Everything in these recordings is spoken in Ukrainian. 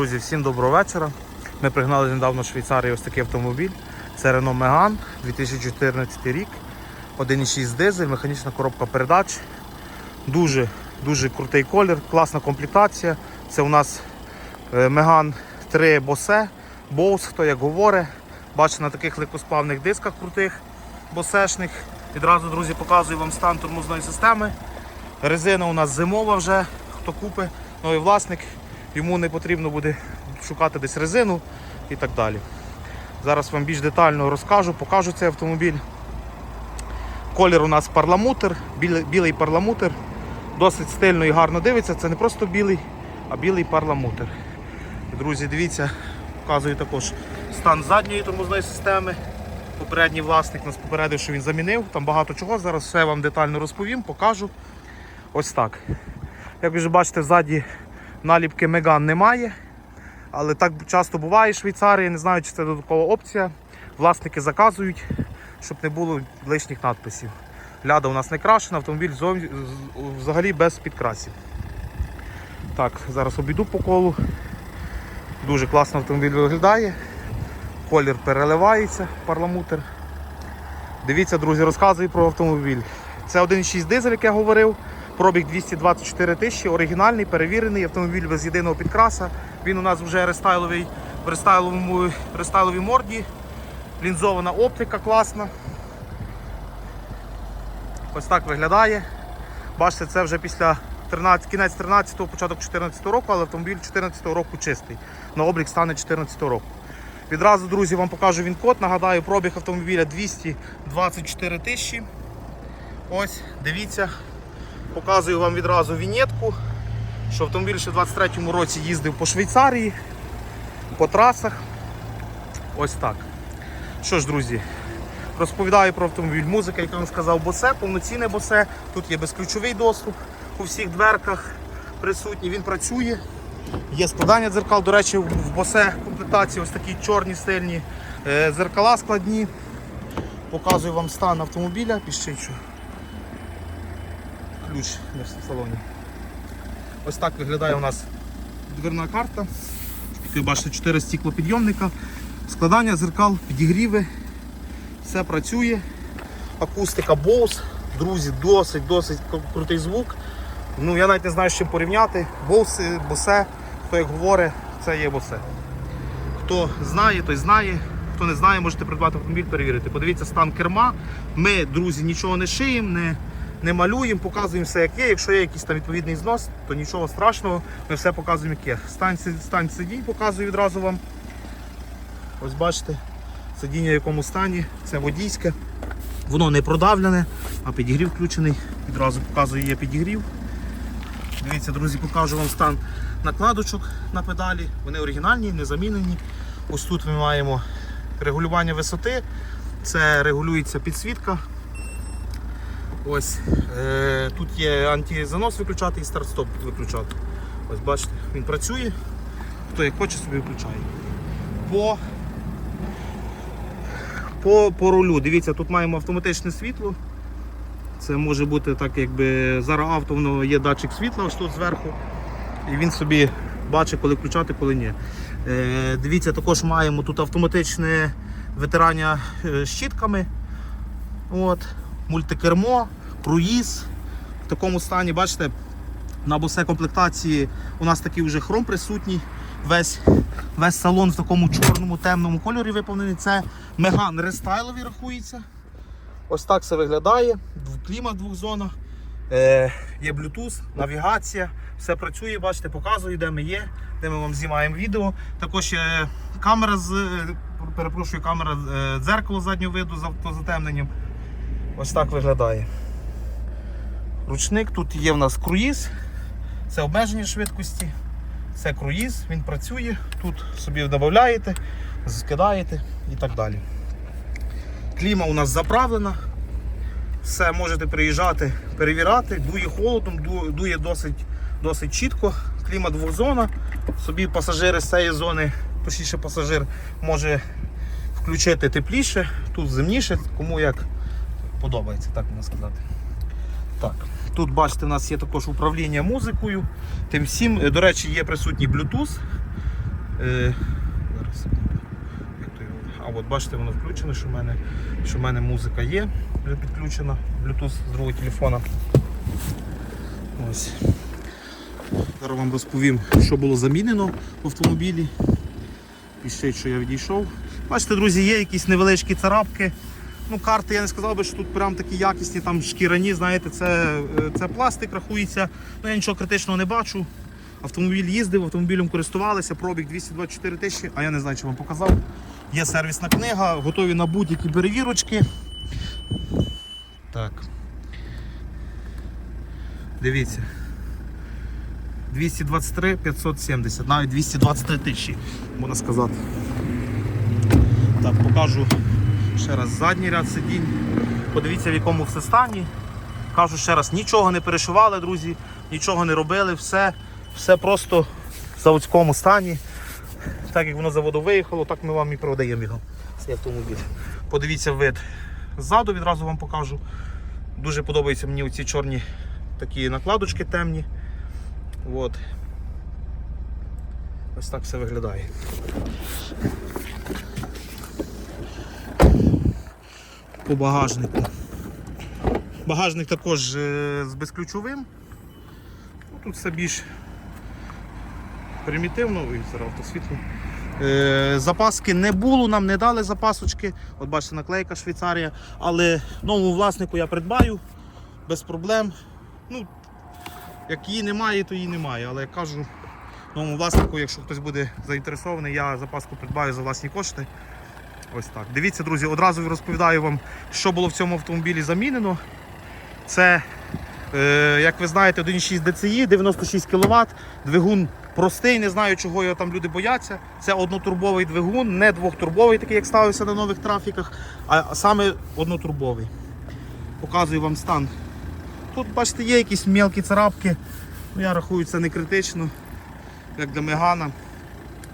Друзі, всім доброго вечора. Ми пригнали недавно в Швейцарії ось такий автомобіль. Це Renault Megane 2014 рік. 1,6 дизель, механічна коробка передач. Дуже дуже крутий колір, класна комплектація. Це у нас е, Megane 3 Bose, Bose, хто як говорить. Бачите, на таких легкосплавних дисках крутих, босешних. Відразу, друзі, показую вам стан тормозної системи. Резина у нас зимова вже, хто купить, новий власник, йому не потрібно буде шукати десь резину і так далі. Зараз вам більш детально розкажу, покажу цей автомобіль. Колір у нас парламутр, білий, парламутр. Досить стильно і гарно дивиться. Це не просто білий, а білий парламутр. Друзі, дивіться, показую також стан задньої тормозної системи. Попередній власник нас попередив, що він замінив. Там багато чого. Зараз все вам детально розповім, покажу. Ось так. Як ви вже бачите, ззаді наліпки Меган немає. Але так часто буває Швейцарії, не знаю, чи це додаткова опція. Власники заказують, щоб не було лишніх надписів. Ляда у нас не крашена, автомобіль взагалі без підкрасів. Так, зараз обійду по колу. Дуже класно автомобіль виглядає. Колір переливається, парламутр. Дивіться, друзі, розказую про автомобіль. Це 1.6 дизель, як я говорив. Пробіг 224 тисячі, оригінальний, перевірений автомобіль без єдиного підкраса. Він у нас вже рестайловий, в рестайловому, рестайловій морді. Лінзована оптика класна. Ось так виглядає. Бачите, це вже після 13, кінець 13-го, початок 14-го року, але автомобіль 14-го року чистий. На облік стане 14-го року. Відразу, друзі, вам покажу він код. Нагадаю, пробіг автомобіля 224 тисячі. Ось, дивіться. Показую вам відразу вінетку, що автомобіль ще в 23-му році їздив по Швейцарії, по трасах. Ось так. Що ж, друзі, розповідаю про автомобіль. Музика, як я вам сказав, босе, повноцінне босе. Тут є безключовий доступ у всіх дверках присутній. Він працює. Є складання дзеркал. До речі, в босе комплектації ось такі чорні сильні е, дзеркала складні. Показую вам стан автомобіля. Що ключ не в салоні. Ось так виглядає у нас дверна карта. Як ви бачите, 4 стіклопідйомника, складання зеркал, підігріви. Все працює. Акустика Bose. Друзі, досить досить крутий звук. Ну, Я навіть не знаю, з чим порівняти. Bose, Bose, хто як говорить, це є Bose. Хто знає, той знає. Хто не знає, можете придбати автомобіль, перевірити. Подивіться стан керма. Ми, друзі, нічого не шиємо, не, не малюємо, показуємо все, як є. Якщо є якийсь там відповідний знос, то нічого страшного, ми все показуємо, як є. Стан, си- стан сидінь показую відразу вам. Ось бачите, сидіння в якому стані, це водійське. Воно не продавлене, а підігрів включений. Відразу показую, є підігрів. Дивіться, друзі, покажу вам стан накладочок на педалі. Вони оригінальні, не замінені. Ось тут ми маємо регулювання висоти, це регулюється підсвітка. Ось е, тут є антизанос виключати і старт-стоп виключати. Ось бачите, він працює. Хто як хоче собі виключає. По, по, по рулю, дивіться, тут маємо автоматичне світло. Це може бути так, якби зараз авто воно є датчик світла ось тут зверху. І він собі бачить, коли включати, коли ні. Е, дивіться, також маємо тут автоматичне витирання е, щітками. От, мультикермо, круїз. В такому стані, бачите, на босе комплектації у нас такий вже хром присутній. Весь, весь салон в такому чорному темному кольорі виповнений. Це Меган рестайловий рахується. Ось так це виглядає. Клімат в двох зонах. Е, є Bluetooth, навігація, все працює, бачите, показую, де ми є, де ми вам знімаємо відео. Також є камера з е, перепрошую, камера е, дзеркало заднього виду з автозатемненням. Ось так виглядає. Ручник, тут є в нас круїз, це обмеження швидкості, це круїз, він працює, тут собі додаєте, скидаєте і так далі. Кліма у нас заправлена. Все, можете приїжджати, перевіряти, дує холодом, дує досить, досить чітко. Кліма двохзона. Собі пасажири з цієї зони, точніше пасажир може включити тепліше, тут зимніше, кому як подобається, так можна сказати. Так. Тут, бачите, у нас є також управління музикою. Тим всім, е, до речі, є присутній Bluetooth. Е, зараз. А от бачите, воно включено, що в мене, що в мене музика є, підключена, Bluetooth з другого телефона. Ось. Зараз вам розповім, що було замінено в автомобілі. Пішить, що я відійшов. Бачите, друзі, є якісь невеличкі царапки. Ну, карти я не сказав би, що тут прям такі якісні, там шкіряні, знаєте, це, е, це пластик рахується. Ну, я нічого критичного не бачу. Автомобіль їздив, автомобілем користувалися, пробіг 224 тисячі, а я не знаю, чи вам показав. Є сервісна книга, готові на будь-які перевірочки. Так. Дивіться. 223 570, навіть 223 тисячі, можна сказати. Так, покажу ще раз задній ряд сидінь. Подивіться, в якому все стані. Кажу ще раз, нічого не перешивали, друзі, нічого не робили, все, все просто в заводському стані. Так як воно з заводу виїхало, так ми вам і продаємо його. Цей автомобіль. Подивіться вид ззаду, відразу вам покажу. Дуже подобаються мені оці чорні такі накладочки темні. От. Ось так все виглядає. По багажнику. Багажник також е, з безключовим. Ну, тут все більш примітивно, зараз автосвітло. Е, запаски не було, нам не дали запасочки. От бачите, наклейка Швейцарія. Але новому власнику я придбаю без проблем. Ну, як її немає, то її немає. Але я кажу новому власнику, якщо хтось буде заінтересований, я запаску придбаю за власні кошти. Ось так. Дивіться, друзі, одразу розповідаю вам, що було в цьому автомобілі замінено. Це, е, як ви знаєте, 1,6 DCI, 96 кВт, двигун простий, не знаю, чого його там люди бояться. Це однотурбовий двигун, не двохтурбовий, такий, як ставився на нових трафіках, а саме однотурбовий. Показую вам стан. Тут, бачите, є якісь мелкі царапки. Ну, я рахую, це не критично, як для Мегана.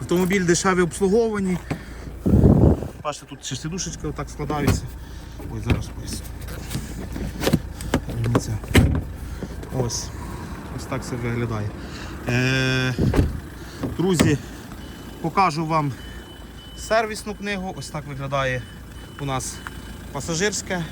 Автомобіль дешеві обслуговані. Бачите, тут ще сидушечки отак складаються. Ой, зараз. Дивіться. Ось. Ось так все виглядає. Е, друзі, покажу вам сервісну книгу. Ось так виглядає у нас пасажирське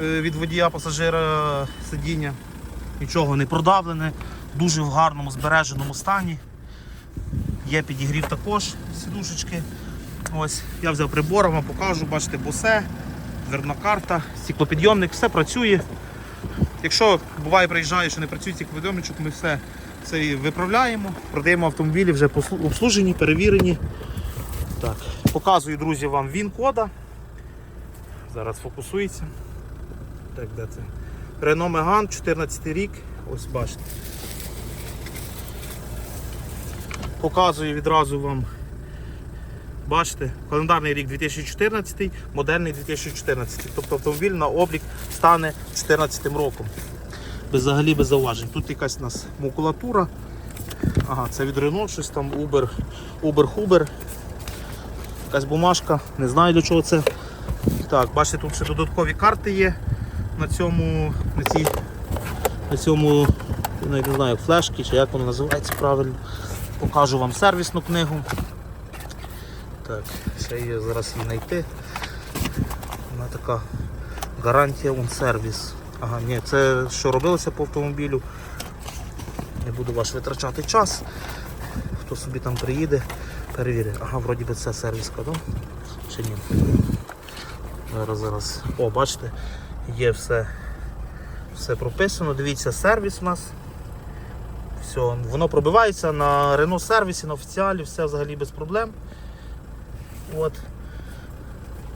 е, від водія пасажира сидіння. Нічого не продавлене, дуже в гарному збереженому стані. Є підігрів також сідушечки. Ось, я взяв прибор, вам покажу, бачите, босе, дверна карта, стеклопідйомник, все працює. Якщо буває приїжджає, що не працює стеклопідйомничок, ми все це виправляємо, продаємо автомобілі вже обслужені, перевірені. Так, Показую, друзі, вам він кода. Зараз фокусується. Так, де це? Renault Megane, 14 рік. Ось бачите. Показую відразу вам Бачите, календарний рік 2014, модельний 2014. Тобто автомобіль на облік стане 2014 роком. Без, взагалі без зауважень. Тут якась у нас макулатура. Ага, це від Renault, щось там Uber, Uber Huber. Якась бумажка, не знаю для чого це. Так, бачите, тут ще додаткові карти є на цьому, на цій, на цьому, не знаю, флешки чи як воно називається правильно. Покажу вам сервісну книгу. Так, ще є зараз її знайти. Вона така гарантія он сервіс. Ага, ні, це що робилося по автомобілю. Не буду ваш витрачати час. Хто собі там приїде, перевірить. Ага, вроді би це сервіска, так? Чи ні? Зараз, зараз. О, бачите, є все, все прописано. Дивіться, сервіс у нас. Все, воно пробивається на Renault сервісі, на офіціалі, все взагалі без проблем. От.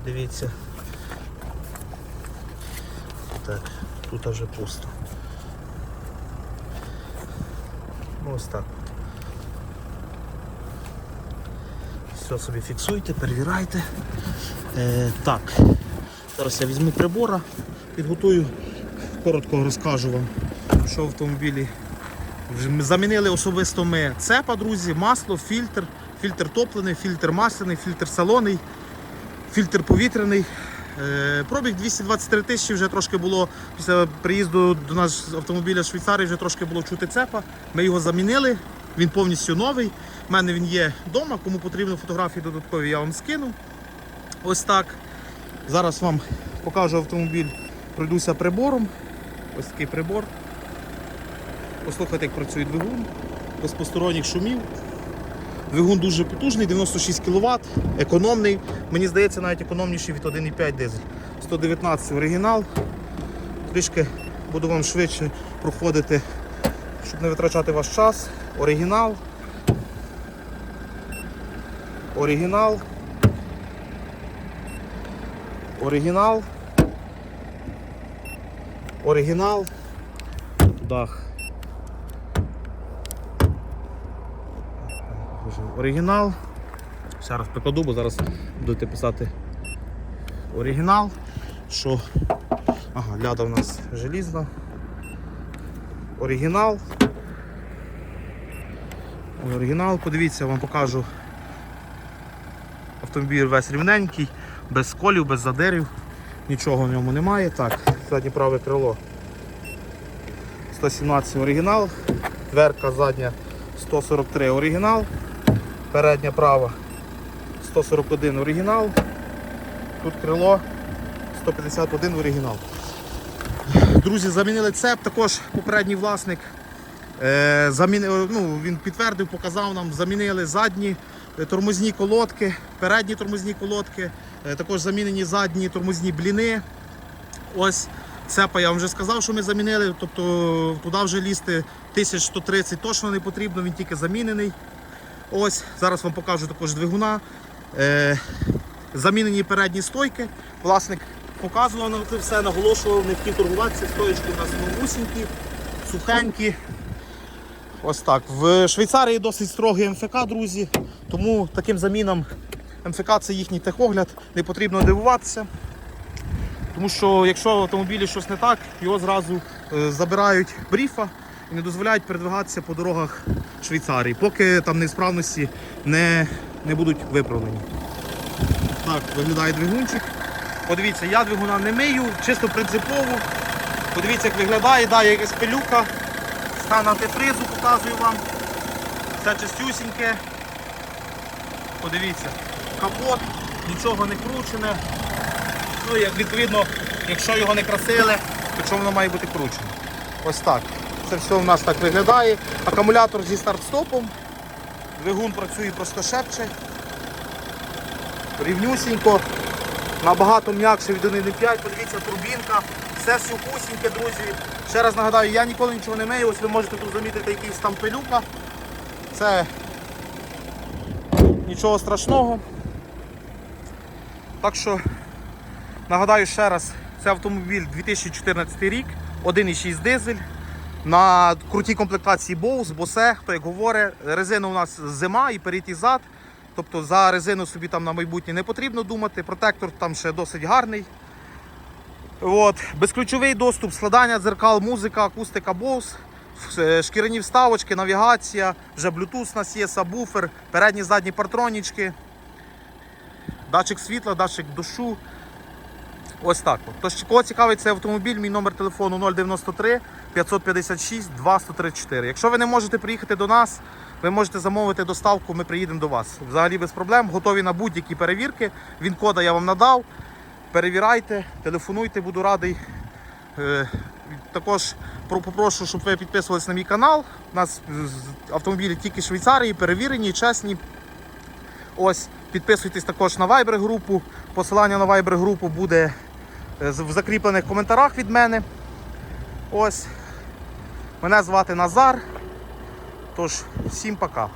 Дивіться. Так, тут вже пусто. Ну, Ось так. Все собі фіксуйте, перевірайте. Е, так, зараз я візьму прибора, підготую, коротко розкажу вам, що в автомобілі. Замінили особисто ми цепа, друзі, масло, фільтр, фільтр топлений, фільтр масляний, фільтр салонний, фільтр повітряний. Е, Пробіг 223 тисячі вже трошки було після приїзду до нас автомобіля Швейцарії, вже трошки було чути цепа. Ми його замінили, він повністю новий. У мене він є вдома. Кому потрібно фотографії додаткові, я вам скину. Ось так. Зараз вам покажу автомобіль, пройдуся прибором. Ось такий прибор. Послухайте, як працює двигун, без посторонніх шумів. Двигун дуже потужний, 96 кВт, економний. Мені здається, навіть економніший від 1,5 дизель. 119 оригінал. Трішки буду вам швидше проходити, щоб не витрачати ваш час. Оригінал. Оригінал. Оригінал. Оригінал. Дах. Оригінал. Ще раз прикладу, бо зараз будете писати оригінал. Що? Ага, ляда у нас желізна. Оригінал. Оригінал, подивіться, я вам покажу. Автомобіль весь рівненький, без сколів, без задерів, нічого в ньому немає. Так, заднє праве крило 117 оригінал, дверка задня 143 оригінал, передня права 141 оригінал, тут крило 151 оригінал. Друзі, замінили цеп, також попередній власник е, замінив, ну, він підтвердив, показав нам, замінили задні е, тормозні колодки, передні тормозні колодки, е, також замінені задні тормозні бліни. Ось цепа я вам вже сказав, що ми замінили, тобто туди вже лізти 1130 точно не потрібно, він тільки замінений. Ось, зараз вам покажу також двигуна. Е, замінені передні стойки. Власник показував нам це все, наголошував, не хотів торгуватися. Стоечки у нас новусінькі, сухенькі. Ось так. В Швейцарії досить строгий МФК, друзі. Тому таким замінам МФК це їхній техогляд, не потрібно дивуватися. Тому що якщо в автомобілі щось не так, його зразу е, забирають бріфа і не дозволяють передвигатися по дорогах Швейцарії, поки там несправності не, не будуть виправлені. Так, виглядає двигунчик. Подивіться, я двигуна не мию, чисто принципово. Подивіться, як виглядає, да, якась пилюка. Стан антифризу показую вам. Все чистюсіньке. Подивіться, капот, нічого не кручене. Ну, як відповідно, якщо його не красили, то чому воно має бути кручене? Ось так. Це все у нас так виглядає. Акумулятор зі старт-стопом. Двигун працює просто шепче. Рівнюсінько. Набагато м'якше від 1.5. Подивіться, турбінка. Все сухусіньке, друзі. Ще раз нагадаю, я ніколи нічого не мию. Ось ви можете тут замітити якийсь там пилюка. Це нічого страшного. Так що Нагадаю ще раз, це автомобіль 2014 рік, 1,6 дизель. На крутій комплектації Bose, Bose, хто як говорить, резина у нас зима і перед і зад. Тобто за резину собі там на майбутнє не потрібно думати. Протектор там ще досить гарний. От. Безключовий доступ, складання дзеркал, музика, акустика Bose, е, шкіряні вставочки, навігація, вже Bluetooth у нас є, сабвуфер, передні задні партронічки, датчик світла, датчик дощу. Ось так. от. Тож, кого цікавить цей автомобіль, мій номер телефону 093 556 2134. Якщо ви не можете приїхати до нас, ви можете замовити доставку, ми приїдемо до вас. Взагалі без проблем, готові на будь-які перевірки. Він кода я вам надав. Перевіряйте, телефонуйте, буду радий. Е, Також попрошу, щоб ви підписувалися на мій канал. У нас автомобілі тільки Швейцарії, перевірені, чесні. Ось, підписуйтесь також на Viber групу. Посилання на Viber групу буде е, в закріплених коментарях від мене. Ось. Мене звати Назар. Тож, всім пока.